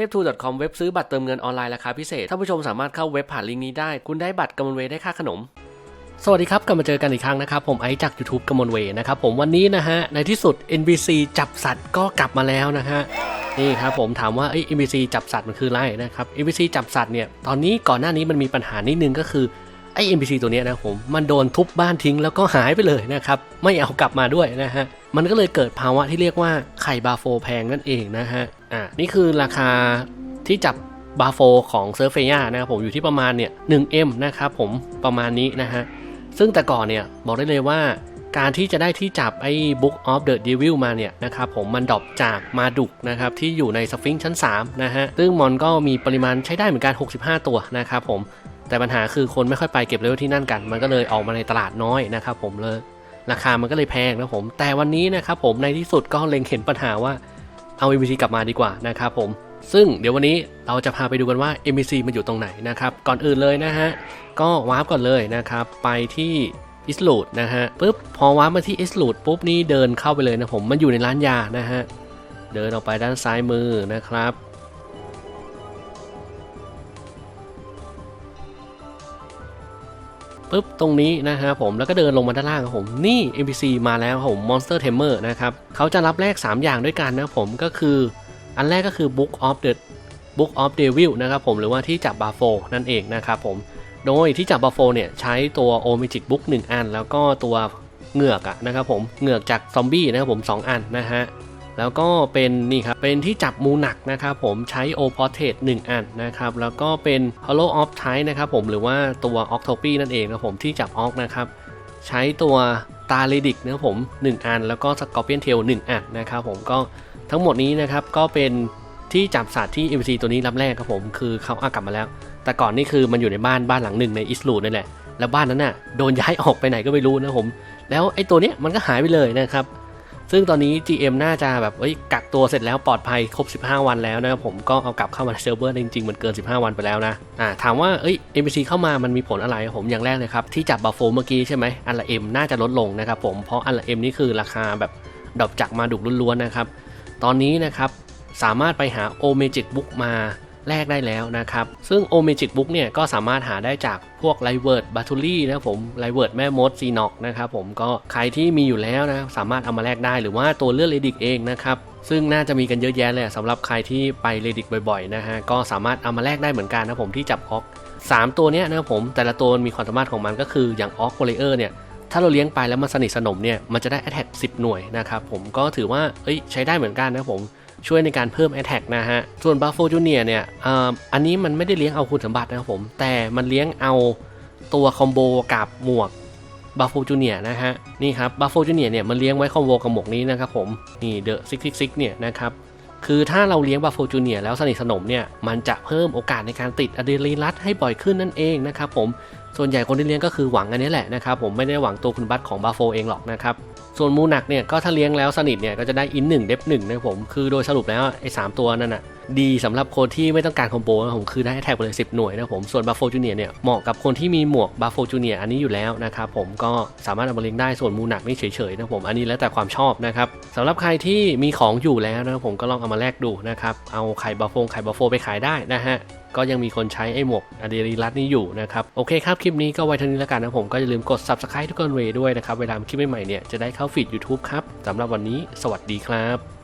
ทปทู .com เว็บซื้อบัตรเติมเงินออนไลน์ราคาพิเศษท่านผู้ชมสามารถเข้าเว็บผ่านลิงก์นี้ได้ คุณได้บัตรกำมลเวย์ได้ค่าขนมสวัสดีครับ กลับมาเจอกันอีกครั้งนะครับ ผมไอจาก YouTube กำมลเวย์นะครับ ผมวันนี้นะฮะ ในที่สุด NBC จับสัตว์ก็กลับมาแล้วนะฮะ นี่ครับผมถามว่าเอ้ NBC จับสัตว์มันคืออะไรนะครับ NBC จับสัตว์เนี่ย ตอนนี้ก่อนหน้านี้มันมีปัญหานิดนึงก็คือ ไอ้ NBC ตัวนี้นะผมมันโดนทุบบ้านทิ้งแล้วก็หายไปเลยนะครับ ไม่เอากลับมาด้วยนะฮะ มันก็เลยเกิดภาวะที่เรียกว่าไข่บาโฟแพงนั่นเองนะฮะ อ่านี่คือราคาที่จับบาโฟของเซิร์ฟเฟียนะครับผมอยู่ที่ประมาณเนี่ย 1M นะครับผมประมาณนี้นะฮะ ซึ่งแต่ก่อนเนี่ยบอกได้เลยว่าการที่จะได้ที่จับไอ้ Book of the Devil มาเนี่ยนะครับผมมันดรอปจากมาดุกนะครับที่อยู่ในสฟิงค์ชั้น3นะฮะ ซึ่งมอนก็มีปริมาณใช้ได้เหมือนกัน 65 ตัวนะครับผม แต่ปัญหาคือคนไม่ค่อยไปเก็บเลเวลที่นั่นกัน มันก็เลยออกมาในตลาดน้อยนะครับผมเลยราคามันก็เลยแพงนะผม แต่วันนี้นะครับผมในที่สุดก็เล็งเห็นปัญหาว่าเอา MBC กลับมาดีกว่านะครับผม ซึ่งเดี๋ยววันนี้เราจะพาไปดูกันว่า MBC มันอยู่ตรงไหนนะครับ ก่อนอื่นเลยนะฮะ ก็วาร์ปก่อนเลยนะครับ ไปที่อิสลูดนะฮะปุ๊บพอวาร์ปมาที่อิสลูดปุ๊บนี่เดินเข้าไปเลยนะผม มันอยู่ในร้านยานะฮะ เดินออกไปด้านซ้ายมือนะครับ ปุ๊บตรงนี้นะฮะผมแล้วก็เดินลงมาด้านล่างครับผมนี่ NPC มาแล้วครับผม Monster Tamer นะครับเขาจะรับแลก3 อย่างด้วยกันนะครับผมก็คือ อันแรกก็คือ Book of the Book of Devil นะครับผมหรือว่าที่จับบาโฟนั่นเองนะครับผมโดยที่จับบาโฟเนี่ยใช้ตัว o m a g i c Book 1อัน แล้วก็ตัวเหงือกอะนะครับผมเหงือกจากซอมบี้นะครับผม 2 อันนะฮะ แล้วก็เป็นนี่ครับ เป็นที่จับมูหนักนะครับผมใช้ o p o r t r a i t 1 อันนะครับ แล้วก็เป็น Hollow of t i นะครับผมหรือว่าตัว Octopy นั่นเองนะผมที่จับออกนะครับ ใช้ตัวตาเลดิกนะผม 1 อัน แล้วก็ Scorpion Tail 1อันนะครับผมก็ทั้งหมดนี้นะครับก็เป็นที่จับสัตว์ที่ MC ตัวนี้รับแรกครับผมคือเขาอากลับมาแล้ว แต่ก่อนนี่คือมันอยู่ในบ้านบ้านหลังหนึ่งในอิสลูนั่นแหละแล้วบ้านนั้นน่ะโดนย้ายออกไปไหนก็ไม่รู้นะผม แล้วไอ้ตัวเนี้ยมันก็หายไปเลยนะครับ ซึ่งตอนนี้ GM น่าจะแบบเอ้ยกักตัวเสร็จแล้วปลอดภัยครบ 15 วันแล้วนะครับผมก็เอากลับเข้ามาในเซิร์ฟเวอร์จริงๆมันเกิน 15 วันไปแล้วนะอ่าถามว่าเอ้ย NPC เข้ามามันมีผลอะไรผมอย่างแรกเลยครับ ที่จับบัฟโฟเมื่อกี้ใช่ไหมอันละ M น่าจะลดลงนะครับผมเพราะอันละ M นี่คือราคาแบบดรอปจากมาดุกล้วนๆนะครับตอนนี้นะครับสามารถไปหา o m a g i c Book มา แลกได้แล้วนะครับ ซึ่ง o m a g i c Book เนี่ยก็สามารถหาได้จากพวก l i v e r t b a t u l y นะครับผม l i v e r t แม่มด c n o c นะครับผมก็ใครที่มีอยู่แล้วนะสามารถเอามาแลกได้หรือว่าตัวเลือก Redic เองนะครับซึ่งน่าจะมีกันเยอะแยะเลยสำหรับใครที่ไป Redic บ่อยๆนะฮะก็สามารถเอามาแลกได้เหมือนกันนะผมที่จับออก3 ตัวเนี้ยนะครับผมแต่ละตัวมีความสามารถของมันก็คืออย่างออกโคเลเออร์เนี่ยถ้าเราเลี้ยงไปแล้วมันสนิทสนมเนี่ยมันจะได้ Attack 10 หน่วยนะครับผมก็ถือว่าเอ้ยใช้ได้เหมือนกันนะผม ช่วยในการเพิ่ม Attack นะฮะ ส่วน Buffalo Junior เนี่ยอ่าอันนี้มันไม่ได้เลี้ยงเอาคุณสมบัตินะครับผม แต่มันเลี้ยงเอาตัวคอมโบกับหมวก Buffalo Junior นะฮะ นี่ครับ Buffalo Junior เนี่ยมันเลี้ยงไว้คอมโบกับหมวกนี้นะครับผม นี่ The 666เนี่ยนะครับคือถ้าเราเลี้ยงบัฟโฟจูเนียแล้วสนิทสนมเนี่ย มันจะเพิ่มโอกาสในการติดอะดรีนาลีนรัดให้บ่อยขึ้นนั่นเองนะครับผมส่วนใหญ่คนที่เลี้ยงก็คือหวังอันนี้แหละนะครับผมไม่ได้หวังตัวคุณบัตของบัฟโฟเองหรอกนะครับ ส่วนมูหนักเนี่ยก็ถ้าเลี้ยงแล้วสนิทเนี่ยก็จะได้อินหนึ่งเดฟหนึ่งนะผมคือโดยสรุปแล้วไอ้สามตัวนั่นน่ะ ดีสำหรับคนที่ไม่ต้องการคอมโบนะผมคือได้แท็กไปเลย 10 หน่วยนะผมส่วนบัฟโฟจูเนียเนี่ยเหมาะกับคนที่มีหมวกบัฟโฟจูเนียอันนี้อยู่แล้วนะครับผมก็สามารถเอามาเลี้ยงได้ส่วนมูหนักนี่เฉยๆนะผมอันนี้แล้วแต่ความชอบนะครับสำหรับใครที่มีของอยู่แล้วนะผมก็ลองเอามาแลกดูนะครับเอาไข่บัฟโฟไข่บัฟโฟไปขายได้นะฮะก็ยังมีคนใช้ไอ้หมวกอะดรีนาลีนรัดนี้อยู่นะครับ โอเคครับ คลิปนี้ก็ไว้เท่านี้แล้วกันนะผมก็อย่าลืมกด subscribe ทุกคนเวด้วยนะครับ เวลาคลิปใหม่ๆเนี่ยจะได้เข้าฟีด YouTube ครับสำหรับวันนี้ สวัสดีครับ